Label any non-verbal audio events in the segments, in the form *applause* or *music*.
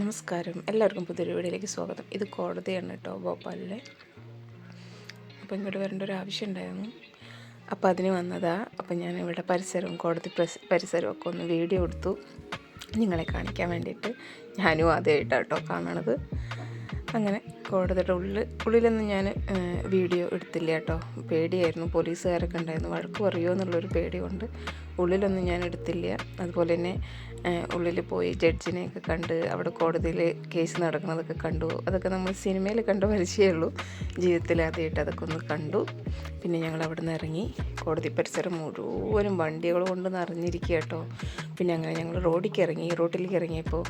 നമസ്കാരം. എല്ലാവർക്കും പുതിയൊരു വീഡിയോയിലേക്ക് സ്വാഗതം. ഇത് കോടതിയാണ് കേട്ടോ ഭോപ്പാലിലെ. അപ്പോൾ ഇങ്ങോട്ട് വരേണ്ട ഒരു ആവശ്യം ഉണ്ടായിരുന്നു. അപ്പോൾ അതിന് വന്നതാ. അപ്പോൾ ഞാൻ ഇവിടെ പരിസരവും കോടതി പ്രസ് പരിസരവും ഒക്കെ ഒന്ന് വീഡിയോ എടുത്തു. നിങ്ങളെ കാണിക്കാൻ വേണ്ടിയിട്ട് ഞാനും ആദ്യമായിട്ടാണ് കേട്ടോ കാണണത്. അങ്ങനെ കോടതിയുടെ ഉള്ളിൽ ഉള്ളിലൊന്നും ഞാൻ വീഡിയോ എടുത്തില്ല കേട്ടോ. പേടിയായിരുന്നു. പോലീസുകാരൊക്കെ ഉണ്ടായിരുന്നു. വഴക്ക് പറയുമോ എന്നുള്ളൊരു പേടി കൊണ്ട് ഉള്ളിലൊന്നും ഞാൻ എടുത്തില്ല. അതുപോലെ തന്നെ ഉള്ളിൽ പോയി ജഡ്ജിനെയൊക്കെ കണ്ട് അവിടെ കോടതിയിൽ കേസ് നടക്കുന്നതൊക്കെ കണ്ടു. അതൊക്കെ നമ്മൾ സിനിമയിൽ കണ്ട പരിചയമുള്ളൂ ജീവിതത്തിൽ ആദ്യമായിട്ട് അതൊക്കെ ഒന്ന് കണ്ടു. പിന്നെ ഞങ്ങൾ അവിടെ നിന്ന് ഇറങ്ങി. കോടതി പരിസരം മുഴുവനും വണ്ടികൾ കൊണ്ട് നിറഞ്ഞിരിക്കുക കേട്ടോ. പിന്നെ അങ്ങനെ ഞങ്ങൾ റോഡിലേക്ക് ഇറങ്ങി. റോട്ടിലേക്ക് ഇറങ്ങിയപ്പോൾ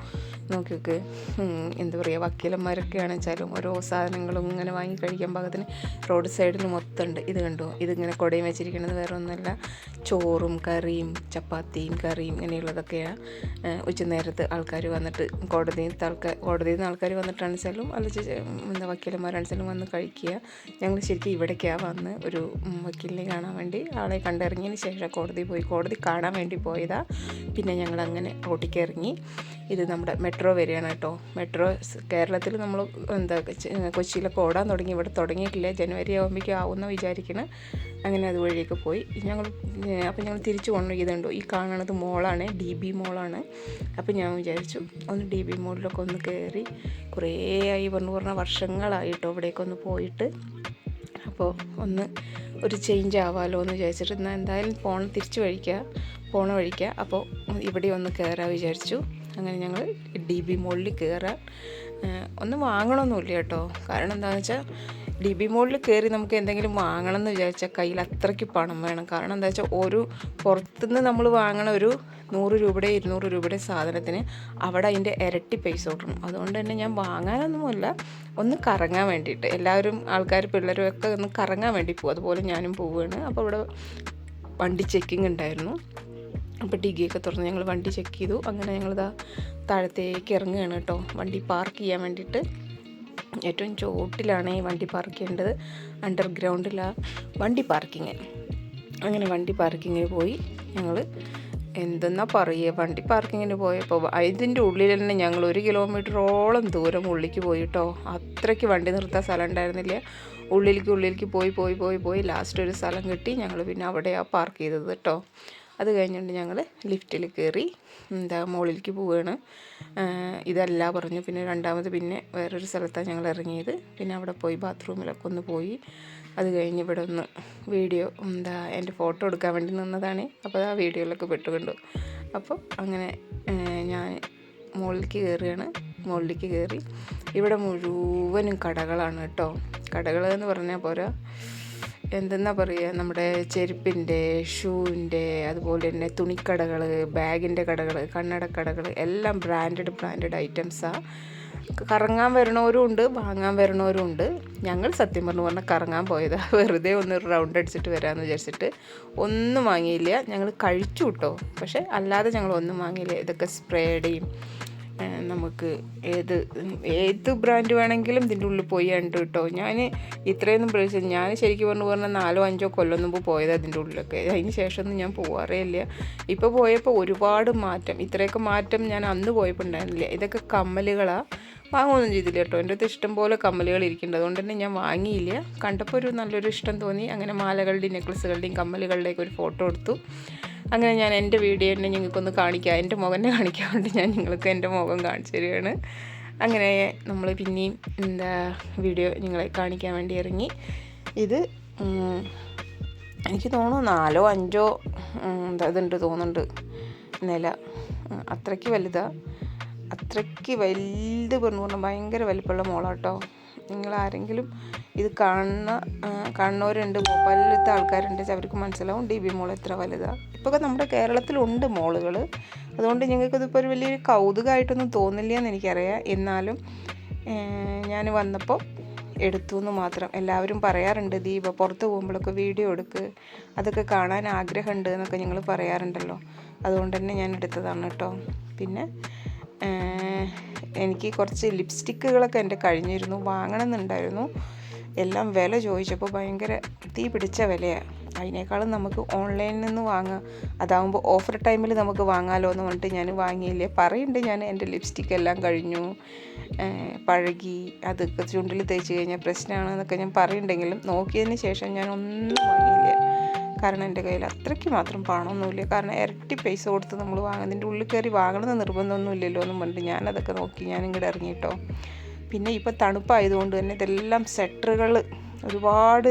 നോക്കി നോക്ക് എന്താ പറയുക വക്കീലന്മാരൊക്കെ ആണെച്ചാലും ഓരോ സാധനങ്ങളും ഇങ്ങനെ വാങ്ങി കഴിക്കാൻ പാകത്തിന് റോഡ് സൈഡിൽ മൊത്തം ഉണ്ട് ഇത് കണ്ടോ? ഇതിങ്ങനെ കുടയും വെച്ചിരിക്കുന്നത് വേറെ ഒന്നുമല്ല ചോറും കറിയും ചപ്പാത്തിയും കറിയും ഇങ്ങനെയുള്ളതൊക്കെയാണ് ഉച്ചനേരത്ത് ആൾക്കാർ വന്നിട്ട് കോടതിയിൽ ആൾക്കാർ കോടതിയിൽ നിന്ന് ആൾക്കാർ വന്നിട്ടാണെച്ചാലും അല്ല എന്താ വക്കീലന്മാരാണെച്ചാലും വന്ന് കഴിക്കുക. ഞങ്ങൾ ശരിക്കും ഇവിടേക്കാണ് വന്ന് ഒരു വക്കീലിനെ കാണാൻ വേണ്ടി ആളെ കണ്ടിറങ്ങിയതിന് ശേഷം കോടതി പോയി. കോടതി കാണാൻ വേണ്ടി പോയതാണ് പിന്നെ ഞങ്ങൾ അങ്ങനെ റോട്ടിലേക്ക് ഇറങ്ങി ഇത് നമ്മുടെ മെട്രോ വരികയാണ് കേട്ടോ. മെട്രോ കേരളത്തിൽ നമ്മൾ എന്താ കൊച്ചിയിലൊക്കെ ഓടാൻ തുടങ്ങി. ഇവിടെ തുടങ്ങിയിട്ടില്ല. ജനുവരി ആകുമ്പോഴേക്കും ആവുമെന്ന് വിചാരിക്കണം. അങ്ങനെ അതുവഴിയൊക്കെ പോയി. ഞങ്ങൾ അപ്പോൾ ഞങ്ങൾ തിരിച്ചു കൊണ്ടു ഇതുണ്ടോ. ഈ കാണുന്നത് മോളാണ്. ഡി ബി മോളാണ്. അപ്പോൾ ഞാൻ വിചാരിച്ചു ഒന്ന് ഡി ബി മോളിലൊക്കെ ഒന്ന് കയറി കുറേ ആയി പറഞ്ഞു പറഞ്ഞ വർഷങ്ങളായിട്ടോ ഇവിടേക്ക് ഒന്ന് പോയിട്ട്. അപ്പോൾ ഒന്ന് ഒരു ചേഞ്ച് ആവാമല്ലോ എന്ന് വിചാരിച്ചിട്ട്. എന്നാൽ എന്തായാലും പോണം തിരിച്ചു വഴിക്കുക പോണ വഴിക്കുക അപ്പോൾ ഇവിടെ ഒന്ന് കയറാൻ വിചാരിച്ചു. അങ്ങനെ ഞങ്ങൾ ഡി ബി മോളിൽ കയറാൻ ഒന്നും വാങ്ങണമൊന്നുമില്ല കേട്ടോ. കാരണം എന്താണെന്ന് വെച്ചാൽ ഡി ബി മോളിൽ കയറി നമുക്ക് എന്തെങ്കിലും വാങ്ങണം എന്ന് വിചാരിച്ചാൽ കയ്യിൽ അത്രയ്ക്ക് പണം വേണം. കാരണം എന്താ വെച്ചാൽ ഒരു പുറത്തുനിന്ന് നമ്മൾ വാങ്ങണ ഒരു നൂറ് രൂപയുടെ ഇരുന്നൂറ് രൂപയുടെ സാധനത്തിന് അവിടെ അതിന്റെ ഇരട്ടി പൈസ കൊടുക്കണം അതുകൊണ്ട് തന്നെ ഞാൻ വാങ്ങാനൊന്നുമല്ല. ഒന്ന് കറങ്ങാൻ വേണ്ടിയിട്ട്. എല്ലാവരും ആൾക്കാർ പിള്ളേരും ഒക്കെ ഒന്ന് കറങ്ങാൻ വേണ്ടി പോകും അതുപോലെ ഞാനും പോവുകയാണ് അപ്പോൾ ഇവിടെ വണ്ടി ചെക്കിംഗ് ഉണ്ടായിരുന്നു. അപ്പോൾ ഡിഗിയൊക്കെ തുറന്ന് ഞങ്ങൾ വണ്ടി ചെക്ക് ചെയ്തു. അങ്ങനെ ഞങ്ങളിതാ താഴത്തേക്ക് ഇറങ്ങുകയാണ് കേട്ടോ. വണ്ടി പാർക്ക് ചെയ്യാൻ വേണ്ടിയിട്ട്. ഏറ്റവും ചോട്ടിലാണ് ഈ വണ്ടി പാർക്ക് ചെയ്യേണ്ടത്. അണ്ടർഗ്രൗണ്ടിലാണ് വണ്ടി പാർക്കിങ് അങ്ങനെ വണ്ടി പാർക്കിങ്ങിന് പോയി ഞങ്ങൾ എന്തെന്നാ പറയുക വണ്ടി പാർക്കിങ്ങിന് പോയപ്പോൾ ഇതിന്റെ ഉള്ളിൽ തന്നെ ഞങ്ങൾ ഒരു കിലോമീറ്ററോളം ദൂരം ഉള്ളിലേക്ക് പോയി കേട്ടോ. അത്രയ്ക്ക് വണ്ടി നിർത്താൻ സ്ഥലം ഉണ്ടായിരുന്നില്ല. ഉള്ളിലേക്ക് ഉള്ളിലേക്ക് പോയി പോയി പോയി പോയി ലാസ്റ്റ് ഒരു സ്ഥലം കിട്ടി. ഞങ്ങൾ പിന്നെ അവിടെയാണ് പാർക്ക് ചെയ്തത് കേട്ടോ. അത് കഴിഞ്ഞിട്ട് ഞങ്ങൾ ലിഫ്റ്റിൽ കയറി എന്താ മുകളിലേക്ക് പോവുകയാണ് ഇതല്ല പറഞ്ഞു. പിന്നെ രണ്ടാമത് പിന്നെ വേറൊരു സ്ഥലത്താണ് ഞങ്ങൾ ഇറങ്ങിയത്. പിന്നെ അവിടെ പോയി ബാത്റൂമിലൊക്കെ ഒന്ന് പോയി. അത് കഴിഞ്ഞ് ഇവിടെ ഒന്ന് വീഡിയോ എന്താ എന്റെ ഫോട്ടോ എടുക്കാൻ വേണ്ടി നിന്നതാണ്. അപ്പോൾ ആ വീഡിയോയിലൊക്കെ പെട്ടുകൊണ്ടു അപ്പോൾ അങ്ങനെ ഞാൻ മുകളിലേക്ക് കയറുകയാണ് മുകളിലേക്ക് കയറി ഇവിടെ മുഴുവനും കടകളാണ് കേട്ടോ. കടകൾ എന്ന് പറഞ്ഞാൽ പോരാ. എന്തെന്നാ പറയുക നമ്മുടെ ചെരുപ്പിന്റെ ഷൂവിന്റെ അതുപോലെ തന്നെ തുണിക്കടകൾ ബാഗിന്റെ കടകൾ കണ്ണടക്കടകൾ എല്ലാം ബ്രാൻഡഡ് ബ്രാൻഡഡ് ഐറ്റംസാണ് കറങ്ങാൻ വരണവരും ഉണ്ട് വാങ്ങാൻ വരണവരും ഉണ്ട്. ഞങ്ങൾ സത്യം പറഞ്ഞു പറഞ്ഞാൽ കറങ്ങാൻ പോയതാ. *laughs* വെറുതെ ഒന്ന് റൗണ്ട് അടിച്ചിട്ട് വരാമെന്ന് വിചാരിച്ചിട്ട് ഒന്നും വാങ്ങിയില്ല. ഞങ്ങൾ കഴിച്ചു കിട്ടോ. പക്ഷേ അല്ലാതെ ഞങ്ങൾ ഒന്നും വാങ്ങിയില്ല. ഇതൊക്കെ സ്പ്രേയുടെയും നമുക്ക് ഏത് ഏത് ബ്രാൻഡ് വേണമെങ്കിലും ഇതിന്റെ ഉള്ളിൽ പോയി കണ്ടു കേട്ടോ. ഞാൻ ഇത്രയൊന്നും പ്രതീക്ഷിച്ചു ഞാൻ ശരിക്കും പറഞ്ഞു പറഞ്ഞാൽ നാലോ അഞ്ചോ കൊല്ലം മുമ്പ് പോയത് അതിന്റെ ഉള്ളിലൊക്കെ. അതിന് ശേഷമൊന്നും ഞാൻ പോവാറേ ഇല്ല. ഇപ്പോൾ പോയപ്പോൾ ഒരുപാട് മാറ്റം. ഇത്രയൊക്കെ മാറ്റം ഞാൻ അന്ന് പോയപ്പോൾ ഉണ്ടായിരുന്നില്ല. ഇതൊക്കെ കമ്മലുകളാണ് വാങ്ങുകയൊന്നും ചെയ്തില്ല കേട്ടോ. എന്റെ അടുത്ത് ഇഷ്ടം പോലെ കമ്മലുകൾ ഇരിക്കുന്നുണ്ട്. അതുകൊണ്ട് തന്നെ ഞാൻ വാങ്ങിയില്ല. കണ്ടപ്പോൾ ഒരു നല്ലൊരു ഇഷ്ടം തോന്നി. അങ്ങനെ മാലകളുടെയും നെക്ലസുകളുടെയും കമ്മലുകളുടെയൊക്കെ ഒരു ഫോട്ടോ എടുത്തു. അങ്ങനെ ഞാൻ എന്റെ വീഡിയോ തന്നെ നിങ്ങൾക്കൊന്ന് കാണിക്കാം. എന്റെ മുഖനെ കാണിക്കാൻ വേണ്ടി ഞാൻ നിങ്ങൾക്ക് എന്റെ മുഖം കാണിച്ചു തരികയാണ്. അങ്ങനെ നമ്മൾ പിന്നെയും എന്താ വീഡിയോ നിങ്ങളെ കാണിക്കാൻ വേണ്ടി ഇറങ്ങി. ഇത് എനിക്ക് തോന്നുന്നു നാലോ അഞ്ചോ എന്താ ഇതുണ്ട് തോന്നുന്നുണ്ട്. നില അത്രയ്ക്ക് വലുതാണ് അത്രയ്ക്ക് വലുത് പറഞ്ഞു പറഞ്ഞാൽ ഭയങ്കര വലിപ്പമുള്ള മോളാട്ടോ. നിങ്ങൾ ആരെങ്കിലും ഇത് കാണുന്ന കാണുന്നവരുണ്ട് ഭോപ്പാലിലത്തെ ആൾക്കാരുണ്ട് അവർക്ക് മനസ്സിലാവും ഡി ബി മോൾ എത്ര വലുതാണ് ഇപ്പോൾ നമ്മുടെ കേരളത്തിലുണ്ട് മോളുകൾ അതുകൊണ്ട് ഞങ്ങൾക്കതിപ്പോൾ ഒരു വലിയൊരു കൗതുകമായിട്ടൊന്നും തോന്നില്ല എന്ന് എനിക്കറിയാം. എന്നാലും ഞാൻ വന്നപ്പോൾ എടുത്തു എന്ന് മാത്രം എല്ലാവരും പറയാറുണ്ട് ദീപ പുറത്ത് പോകുമ്പോഴൊക്കെ വീഡിയോ എടുക്ക് അതൊക്കെ കാണാൻ ആഗ്രഹമുണ്ട് എന്നൊക്കെ ഞങ്ങൾ പറയാറുണ്ടല്ലോ. അതുകൊണ്ട് തന്നെ ഞാൻ എടുത്തതാണ് കേട്ടോ. പിന്നെ എനിക്ക് കുറച്ച് ലിപ്സ്റ്റിക്കുകളൊക്കെ എന്റെ കഴിഞ്ഞിരുന്നു വാങ്ങണമെന്നുണ്ടായിരുന്നു. എല്ലാം വില ചോദിച്ചപ്പോൾ ഭയങ്കര തീ പിടിച്ച വിലയാണ് അതിനേക്കാളും നമുക്ക് ഓൺലൈനിൽ നിന്ന് വാങ്ങാം അതാകുമ്പോൾ ഓഫർ ടൈമിൽ നമുക്ക് വാങ്ങാമല്ലോ എന്ന് പറഞ്ഞിട്ട് ഞാൻ വാങ്ങിയില്ലേ? പറയുന്നുണ്ട് ഞാൻ എന്റെ ലിപ്സ്റ്റിക് എല്ലാം കഴിഞ്ഞു. പഴകി അതൊക്കെ ചുണ്ടിൽ തേച്ച് കഴിഞ്ഞാൽ പ്രശ്നമാണെന്നൊക്കെ ഞാൻ പറയുന്നുണ്ടെങ്കിലും നോക്കിയതിന് ശേഷം ഞാൻ ഒന്നും വാങ്ങിയില്ല. കാരണം എന്റെ കയ്യിൽ അത്രയ്ക്ക് മാത്രം പണമൊന്നുമില്ല. കാരണം ഇരട്ടി പൈസ കൊടുത്ത് നമ്മൾ വാങ്ങുന്നതിന്റെ ഉള്ളിൽ കയറി വാങ്ങണമെന്ന് നിർബന്ധമൊന്നും ഇല്ലല്ലോ എന്നും പറഞ്ഞിട്ട് ഞാനതൊക്കെ നോക്കി ഞാൻ ഇങ്ങോട്ട് ഇറങ്ങിയിട്ടോ പിന്നെ ഇപ്പോൾ തണുപ്പായതുകൊണ്ട് തന്നെ ഇതെല്ലാം സെറ്ററുകൾ ഒരുപാട്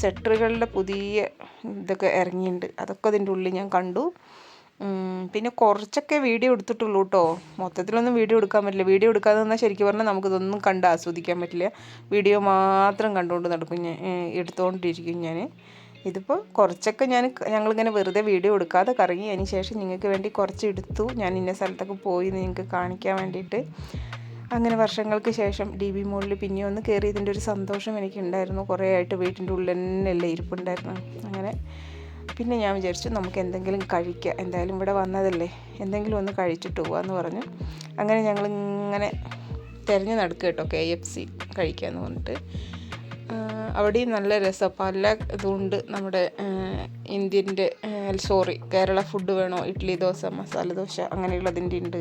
സെറ്ററുകളുടെ പുതിയ ഇതൊക്കെ ഇറങ്ങിയിട്ടുണ്ട് അതൊക്കെ അതിന്റെ ഉള്ളിൽ ഞാൻ കണ്ടു. പിന്നെ കുറച്ചൊക്കെ വീഡിയോ എടുത്തിട്ടുള്ളൂ കേട്ടോ മൊത്തത്തിലൊന്നും വീഡിയോ എടുക്കാൻ പറ്റില്ല. വീഡിയോ എടുക്കാതെ നിന്നാൽ ശരിക്കും പറഞ്ഞാൽ നമുക്കിതൊന്നും കണ്ട് ആസ്വദിക്കാൻ പറ്റില്ല. വീഡിയോ മാത്രം കണ്ടുകൊണ്ട് നടക്കും ഞാൻ എടുത്തുകൊണ്ടിരിക്കും ഞാൻ. ഇതിപ്പോൾ കുറച്ചൊക്കെ ഞാൻ ഞങ്ങളിങ്ങനെ വെറുതെ വീഡിയോ എടുക്കാതെ കറങ്ങി അതിന് ശേഷം നിങ്ങൾക്ക് വേണ്ടി കുറച്ച് എടുത്തു. ഞാൻ ഇന്ന സ്ഥലത്തൊക്കെ പോയി നിങ്ങൾക്ക് കാണിക്കാൻ വേണ്ടിയിട്ട്. അങ്ങനെ വർഷങ്ങൾക്ക് ശേഷം ഡി ബി മോളിൽ പിന്നെ ഒന്ന് കയറിയതിന്റെ ഒരു സന്തോഷം എനിക്കുണ്ടായിരുന്നു. കുറേ ആയിട്ട് വീട്ടിന്റെ ഉള്ളിൽ തന്നെ അല്ലേ ഇരിപ്പുണ്ടായിരുന്നു. അങ്ങനെ പിന്നെ ഞാൻ വിചാരിച്ചു നമുക്ക് എന്തെങ്കിലും കഴിക്കാം. എന്തായാലും ഇവിടെ വന്നതല്ലേ. എന്തെങ്കിലും ഒന്ന് കഴിച്ചിട്ട് പോകാമെന്ന് പറഞ്ഞു. അങ്ങനെ ഞങ്ങളിങ്ങനെ തിരഞ്ഞു നടക്കുക കേട്ടോ കെ എഫ് സി കഴിക്കാമെന്ന് പറഞ്ഞിട്ട്. അവിടെയും നല്ല രസം. പല ഇതുണ്ട് നമ്മുടെ ഇന്ത്യന്റെ സോറി കേരള ഫുഡ് വേണോ? ഇഡ്ഡലി ദോശ മസാല ദോശ അങ്ങനെയുള്ളതിന്റെ ഉണ്ട്.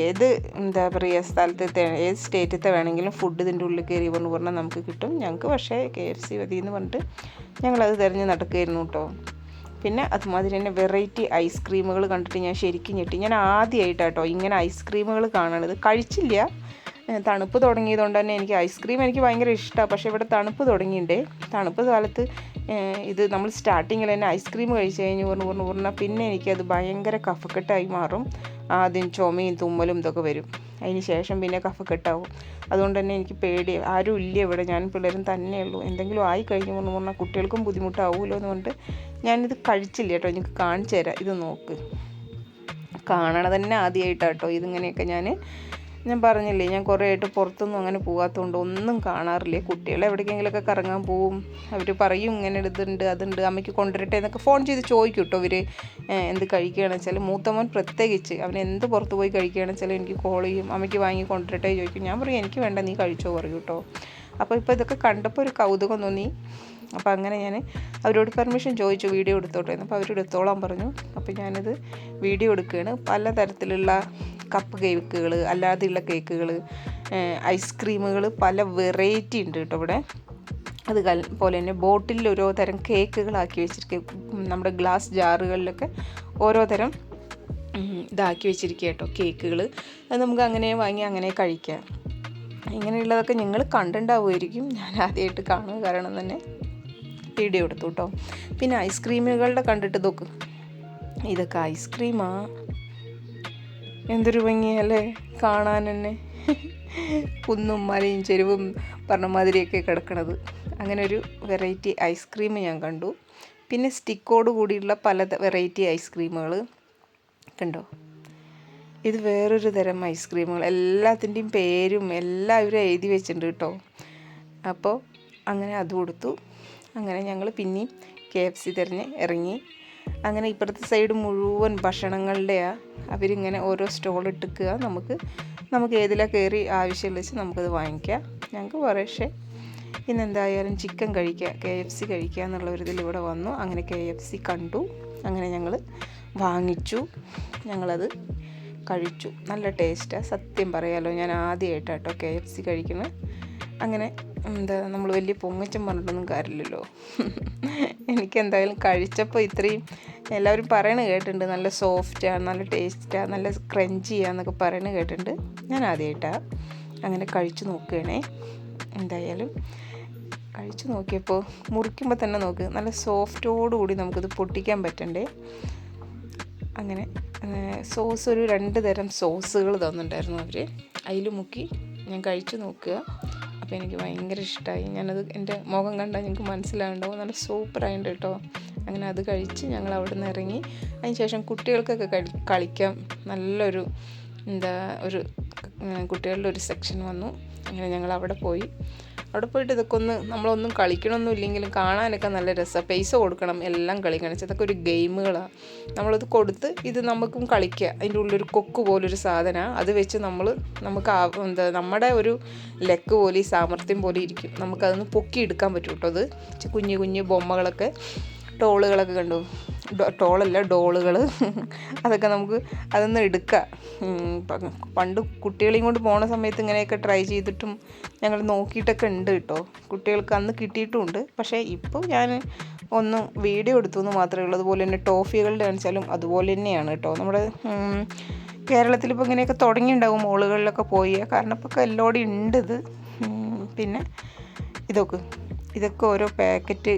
ഏത് എന്താ പറയുക സ്ഥലത്തെ ഏത് സ്റ്റേറ്റത്തെ വേണമെങ്കിലും ഫുഡ് ഇതിന്റെ ഉള്ളിൽ കയറി എന്ന് പറഞ്ഞാൽ നമുക്ക് കിട്ടും. ഞങ്ങൾക്ക് പക്ഷേ കെ എഫ് സി മതി എന്ന് പറഞ്ഞിട്ട് ഞങ്ങളത് തിരഞ്ഞ് നടക്കുകയായിരുന്നു കേട്ടോ. പിന്നെ അതുമാതിരി തന്നെ വെറൈറ്റി ഐസ്ക്രീമുകൾ കണ്ടിട്ട് ഞാൻ ശരിക്കും ഞെട്ടി. ഞാൻ ആദ്യമായിട്ടാട്ടോ ഇങ്ങനെ ഐസ്ക്രീമുകൾ കാണണത്. കഴിച്ചില്ല. തണുപ്പ് തുടങ്ങിയതുകൊണ്ട് തന്നെ എനിക്ക് ഐസ്ക്രീം എനിക്ക് ഭയങ്കര ഇഷ്ടമാണ് പക്ഷേ ഇവിടെ തണുപ്പ് തുടങ്ങിയിട്ടേ തണുപ്പ് കാലത്ത് ഇത് നമ്മൾ സ്റ്റാർട്ടിങ്ങിൽ തന്നെ ഐസ്ക്രീം കഴിച്ച് കഴിഞ്ഞ് ഊർന്ന് ഊർന്ന് ഊർന്നാൽ പിന്നെ എനിക്കത് ഭയങ്കര കഫക്കെട്ടായി മാറും. ആദ്യം ചുമയും തുമ്മലും ഇതൊക്കെ വരും. അതിന് ശേഷം പിന്നെ കഫക്കെട്ടാവും. അതുകൊണ്ട് തന്നെ എനിക്ക് പേടി. ആരും ഇല്ല ഇവിടെ. ഞാൻ പിള്ളേരും തന്നെയുള്ളൂ എന്തെങ്കിലും ആയി കഴിഞ്ഞ് പറഞ്ഞു പറഞ്ഞാൽ കുട്ടികൾക്കും ബുദ്ധിമുട്ടാവുമല്ലോ എന്ന് പറഞ്ഞിട്ട് ഞാനിത് കഴിച്ചില്ല കേട്ടോ. എനിക്ക് കാണിച്ചു തരാം. ഇത് നോക്ക്. കാണണ തന്നെ ആദ്യമായിട്ടാട്ടോ ഇതിങ്ങനെയൊക്കെ ഞാൻ ഞാൻ പറഞ്ഞില്ലേ ഞാൻ കുറേ ആയിട്ട് പുറത്തൊന്നും അങ്ങനെ പോകാത്തതുകൊണ്ട് ഒന്നും കാണാറില്ല കുട്ടികൾ എവിടേക്കെങ്കിലുമൊക്കെ കറങ്ങാൻ പോവും. അവർ പറയും ഇങ്ങനെ ഇതുണ്ട് അതുണ്ട് അമ്മയ്ക്ക് കൊണ്ടുവരട്ടെ എന്നൊക്കെ ഫോൺ ചെയ്ത് ചോദിക്കും കേട്ടോ ഇവർ എന്ത് കഴിക്കുകയാണെന്ന് വെച്ചാൽ മൂത്തമോൻ പ്രത്യേകിച്ച് അവൻ എന്ത് പുറത്ത് പോയി കഴിക്കുകയാണെന്ന് വെച്ചാൽ എനിക്ക് കോൾ ചെയ്യും അമ്മയ്ക്ക് വാങ്ങി കൊണ്ടുവരട്ടെ ചോദിക്കും. ഞാൻ പറയും എനിക്ക് വേണ്ട നീ കഴിച്ചോ പറയും കേട്ടോ അപ്പോൾ ഇപ്പോൾ ഇതൊക്കെ കണ്ടപ്പോൾ ഒരു കൗതുകം തോന്നി. അപ്പോൾ അങ്ങനെ ഞാൻ അവരോട് പെർമിഷൻ ചോദിച്ചു വീഡിയോ എടുത്തോട്ടെ അപ്പോൾ അവർ എടുത്തോളാൻ പറഞ്ഞു. അപ്പോൾ ഞാനിത് വീഡിയോ എടുക്കുകയാണ്. പലതരത്തിലുള്ള കപ്പ് കേക്കുകൾ അല്ലാതെയുള്ള കേക്കുകൾ ഐസ്ക്രീമുകൾ പല വെറൈറ്റി ഉണ്ട് കേട്ടോ ഇവിടെ. അത് പോലെ തന്നെ ബോട്ടിലിൽ ഓരോ തരം കേക്കുകളാക്കി വെച്ചിരിക്കുക നമ്മുടെ ഗ്ലാസ് ജാറുകളിലൊക്കെ ഓരോ തരം ഇതാക്കി വെച്ചിരിക്കുക കേട്ടോ കേക്കുകൾ അത് നമുക്ക് അങ്ങനെ വാങ്ങി അങ്ങനെ കഴിക്കാം. ഇങ്ങനെയുള്ളതൊക്കെ നിങ്ങൾ കണ്ടിട്ടുണ്ടാവുമായിരിക്കും. ഞാൻ ആദ്യമായിട്ട് കാണുക. കാരണം തന്നെ വീഡിയോ എടുത്തു കേട്ടോ. പിന്നെ ഐസ്ക്രീമുകളുടെ കണ്ടിട്ട് നോക്ക്. ഇതൊക്കെ ഐസ്ക്രീമാ എന്തൊരു ഭംഗിയല്ലേ? കാണാൻ തന്നെ. കുന്നും മലയും ചെരുവും പറഞ്ഞ മാതിരിയൊക്കെ കിടക്കണത്. അങ്ങനെ ഒരു വെറൈറ്റി ഐസ്ക്രീം ഞാൻ കണ്ടു. പിന്നെ സ്റ്റിക്കോട് കൂടിയുള്ള പല വെറൈറ്റി ഐസ്ക്രീമുകൾ കണ്ടോ? ഇത് വേറൊരു തരം ഐസ്ക്രീമുകൾ എല്ലാത്തിന്റെയും പേരും എല്ലാവരും എഴുതി വെച്ചിട്ടുണ്ട് കേട്ടോ. അപ്പോൾ അങ്ങനെ അത് കൊടുത്തു. അങ്ങനെ ഞങ്ങൾ പിന്നെയും കെ എഫ് സി തിരഞ്ഞ് ഇറങ്ങി. അങ്ങനെ ഇപ്പുറത്തെ സൈഡ് മുഴുവൻ ഭക്ഷണങ്ങളുടെയാണ് അവരിങ്ങനെ ഓരോ സ്റ്റോൾ ഇട്ടിക്കുക. നമുക്ക് നമുക്ക് ഏതിലാണ് കയറി ആവശ്യമുള്ള വെച്ച് നമുക്കത് വാങ്ങിക്കാം. ഞങ്ങൾക്ക് കുറേശ്ശെ ഇന്നെന്തായാലും ചിക്കൻ കഴിക്കുക കെ എഫ് സി കഴിക്കുക എന്നുള്ള ഒരു ഇതിൽ വന്നു. അങ്ങനെ കെ എഫ് സി കണ്ടു. അങ്ങനെ ഞങ്ങൾ വാങ്ങിച്ചു. ഞങ്ങളത് കഴിച്ചു. നല്ല ടേസ്റ്റാണ് സത്യം പറയാലോ ഞാൻ ആദ്യമായിട്ടാട്ടോ കെ എഫ് സി കഴിക്കുന്നത്. അങ്ങനെ എന്താ നമ്മൾ വലിയ പൊങ്ങച്ചം പറഞ്ഞിട്ടൊന്നും കാര്യമില്ലല്ലോ. എനിക്ക് എന്തായാലും കഴിച്ചപ്പോൾ ഇത്രയും എല്ലാവരും പറയണ കേട്ടിട്ടുണ്ട്. നല്ല സോഫ്റ്റാണ് നല്ല ടേസ്റ്റാണ് നല്ല ക്രഞ്ചിയാന്നൊക്കെ പറയണ കേട്ടിട്ടുണ്ട്. ഞാൻ ആദ്യമായിട്ടാണ് അങ്ങനെ കഴിച്ചു നോക്കുകയാണേ. എന്തായാലും കഴിച്ചു നോക്കിയപ്പോൾ മുറിക്കുമ്പോൾ തന്നെ നോക്ക് നല്ല സോഫ്റ്റോടുകൂടി നമുക്കിത് പൊട്ടിക്കാൻ പറ്റണ്ടേ? അങ്ങനെ സോസ് ഒരു രണ്ട് തരം സോസുകൾ തന്നിട്ടുണ്ടായിരുന്നു അവർ അതിൽ മുക്കി ഞാൻ കഴിച്ചു നോക്കുക. അപ്പോൾ എനിക്ക് ഭയങ്കര ഇഷ്ടമായി ഞാനത് എന്റെ മുഖം കണ്ടാൽ ഞങ്ങൾക്ക് മനസ്സിലാവുണ്ടാവും നല്ല സൂപ്പറായിട്ട് കേട്ടോ. അങ്ങനെ അത് കഴിച്ച് ഞങ്ങൾ അവിടെ നിന്ന് ഇറങ്ങി അതിനുശേഷം കുട്ടികൾക്കൊക്കെ കളി കളിക്കാം. നല്ലൊരു എന്താ ഒരു കുട്ടികളുടെ ഒരു സെക്ഷൻ വന്നു. അങ്ങനെ ഞങ്ങൾ അവിടെ പോയി. അവിടെ പോയിട്ട് ഇതൊക്കെ ഒന്ന് നമ്മളൊന്നും കളിക്കണമൊന്നും ഇല്ലെങ്കിലും കാണാനൊക്കെ നല്ല രസമാണ് പൈസ കൊടുക്കണം എല്ലാം കളിക്കണം ഇതൊക്കെ ഒരു ഗെയിമുകളാണ് നമ്മളത് കൊടുത്ത് ഇത് നമുക്കും കളിക്കുക അതിന്റെ ഉള്ളൊരു കൊക്ക് പോലൊരു സാധനമാണ് അത് വെച്ച് നമ്മൾ നമുക്ക് എന്താ നമ്മുടെ ഒരു ലെക്ക് പോലെ ഈ സാമർഥ്യം പോലെ ഇരിക്കും. നമുക്കതൊന്ന് പൊക്കി എടുക്കാൻ പറ്റും കേട്ടോ അത് കുഞ്ഞു കുഞ്ഞു ബൊമ്മകളൊക്കെ. ടോളുകളൊക്കെ കണ്ടു. ടോളല്ല ഡോളുകൾ അതൊക്കെ നമുക്ക് അതൊന്ന് എടുക്കാം. പണ്ട് കുട്ടികളെയും കൊണ്ട് പോണ സമയത്ത് ഇങ്ങനെയൊക്കെ ട്രൈ ചെയ്തിട്ടും ഞങ്ങൾ നോക്കിയിട്ടൊക്കെ ഉണ്ട് കേട്ടോ. കുട്ടികൾക്ക് അന്ന് കിട്ടിയിട്ടുമുണ്ട് പക്ഷേ ഇപ്പോൾ ഞാൻ ഒന്ന് വീഡിയോ എടുത്തു എന്ന് മാത്രമേ ഉള്ളൂ. അതുപോലെ തന്നെ ടോഫികളുടെ കാണിച്ചാലും അതുപോലെ തന്നെയാണ് കേട്ടോ. നമ്മുടെ കേരളത്തിൽ ഇപ്പോൾ ഇങ്ങനെയൊക്കെ തുടങ്ങിയിട്ടുണ്ടാവും മോളുകളിലൊക്കെ പോയി. കാരണം ഇപ്പോൾ എല്ലോടി ഉണ്ട് ഇത്. പിന്നെ ഇതൊക്കെ ഇതൊക്കെ ഓരോ പാക്കറ്റ്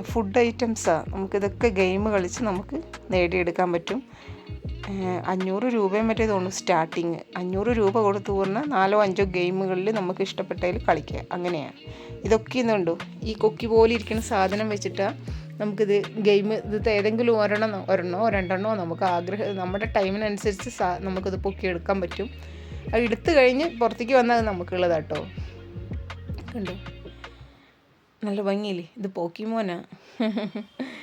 ഫുഡ് ഐറ്റംസാണ് നമുക്കിതൊക്കെ ഗെയിം കളിച്ച് നമുക്ക് നേടിയെടുക്കാൻ പറ്റും. അഞ്ഞൂറ് രൂപയും മറ്റേ തോന്നുന്നു സ്റ്റാർട്ടിങ് അഞ്ഞൂറ് രൂപ കൊടുത്തു പറഞ്ഞാൽ നാലോ അഞ്ചോ ഗെയിമുകളിൽ നമുക്ക് ഇഷ്ടപ്പെട്ടതിൽ കളിക്കുക. അങ്ങനെയാണ്. ഇതൊക്കെ ഇന്നുണ്ടോ ഈ കൊക്കി പോലെ ഇരിക്കുന്ന സാധനം വെച്ചിട്ടാണ് നമുക്കിത് ഗെയിം ഇത് ഏതെങ്കിലും ഒരെണ്ണം ഒരെണ്ണോ രണ്ടെണ്ണോ നമുക്ക് ആഗ്രഹം നമ്മുടെ ടൈമിനനുസരിച്ച് സാ നമുക്കിത് പൊക്കിയെടുക്കാൻ പറ്റും. അത് എടുത്തു കഴിഞ്ഞ് പുറത്തേക്ക് വന്നാൽ അത് നമുക്കുള്ളതാട്ടോ. കണ്ടോ? നല്ല ഭംഗിയില്ലേ? ഇത് പോക്കിമോനാ. *laughs*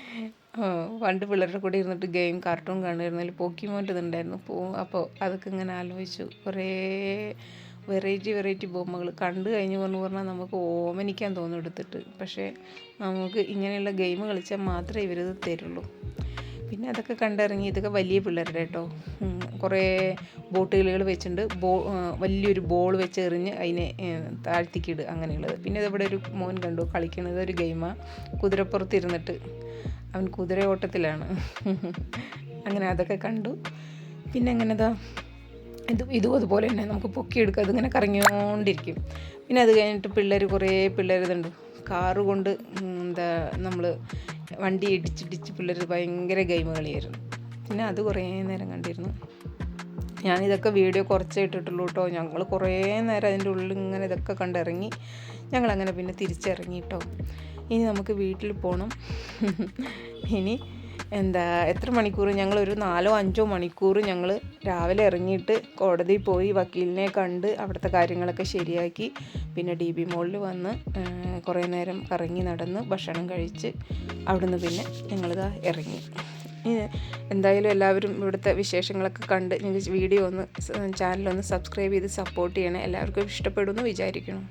പണ്ട് പിള്ളേരുടെ കൂടെ ഇരുന്നിട്ട് ഗെയിം കാർട്ടൂൺ കാണുമായിരുന്നതിൽ പോക്കിമോന്റെ ഇതുണ്ടായിരുന്നു പോ അപ്പോൾ അതൊക്കെ ഇങ്ങനെ ആലോചിച്ചു. കുറേ വെറൈറ്റി വെറൈറ്റി ബൊമ്മകൾ കണ്ടു കഴിഞ്ഞു പറഞ്ഞു പറഞ്ഞാൽ നമുക്ക് ഓമനിക്കാൻ തോന്നും എടുത്തിട്ട്. പക്ഷേ നമുക്ക് ഇങ്ങനെയുള്ള ഗെയിം കളിച്ചാൽ മാത്രമേ ഇവരിത് തരുള്ളൂ. പിന്നെ അതൊക്കെ കണ്ടിറങ്ങി ഇതൊക്കെ വലിയ പിള്ളേരുടെ കേട്ടോ കുറേ ബോട്ടുകളികൾ വെച്ചിട്ടുണ്ട്. ബോ വലിയൊരു ബോൾ വെച്ച് എറിഞ്ഞ് അതിനെ താഴ്ത്തിക്കിടുക അങ്ങനെയുള്ളത്. പിന്നെ ഇതവിടെ ഒരു മോൻ കണ്ടു കളിക്കുന്നത് ഒരു ഗെയിമാണ് കുതിരപ്പുറത്ത് ഇരുന്നിട്ട് അവൻ കുതിര ഓട്ടത്തിലാണ് *laughs* അങ്ങനെ അതൊക്കെ കണ്ടു. പിന്നെ എങ്ങനെതാ? ഇത് ഇതും അതുപോലെ തന്നെ നമുക്ക് പൊക്കിയെടുക്കുക അതിങ്ങനെ കറങ്ങിക്കൊണ്ടിരിക്കും പിന്നെ അത് കഴിഞ്ഞിട്ട് പിള്ളേർ കുറേ പിള്ളേർ ഇതുണ്ട് കാറ് കൊണ്ട് എന്താ നമ്മൾ വണ്ടി ഇടിച്ചിടിച്ച് പിള്ളേർ ഭയങ്കര ഗെയിം കളിയായിരുന്നു. പിന്നെ അത് കുറേ നേരം കണ്ടിരുന്നു. ഞാനിതൊക്കെ വീഡിയോ കുറച്ചേ ഇട്ടിട്ടുള്ളൂ കേട്ടോ ഞങ്ങൾ കുറേ നേരം അതിന്റെ ഉള്ളിൽ ഇങ്ങനെ ഇതൊക്കെ കണ്ടിറങ്ങി ഞങ്ങളങ്ങനെ പിന്നെ തിരിച്ചിറങ്ങി കേട്ടോ ഇനി നമുക്ക് വീട്ടിൽ പോകണം ഇനി എന്താ എത്ര മണിക്കൂർ ഞങ്ങളൊരു നാലോ അഞ്ചോ മണിക്കൂർ ഞങ്ങൾ രാവിലെ ഇറങ്ങിയിട്ട് കോടതിയിൽ പോയി വക്കീലിനെ കണ്ട് അവിടുത്തെ കാര്യങ്ങളൊക്കെ ശരിയാക്കി. പിന്നെ ഡി ബി മോളിൽ വന്ന് കുറേ നേരം കറങ്ങി നടന്ന് ഭക്ഷണം കഴിച്ച് അവിടുന്ന് പിന്നെ ഞങ്ങളിതാ ഇറങ്ങി. എന്തായാലും എല്ലാവരും ഇവിടുത്തെ വിശേഷങ്ങളൊക്കെ കണ്ട് നിങ്ങൾക്ക് വീഡിയോ ഒന്ന് ചാനലൊന്ന് സബ്സ്ക്രൈബ് ചെയ്ത് സപ്പോർട്ട് ചെയ്യണം. എല്ലാവർക്കും ഇഷ്ടപ്പെടുമെന്ന് വിചാരിക്കണം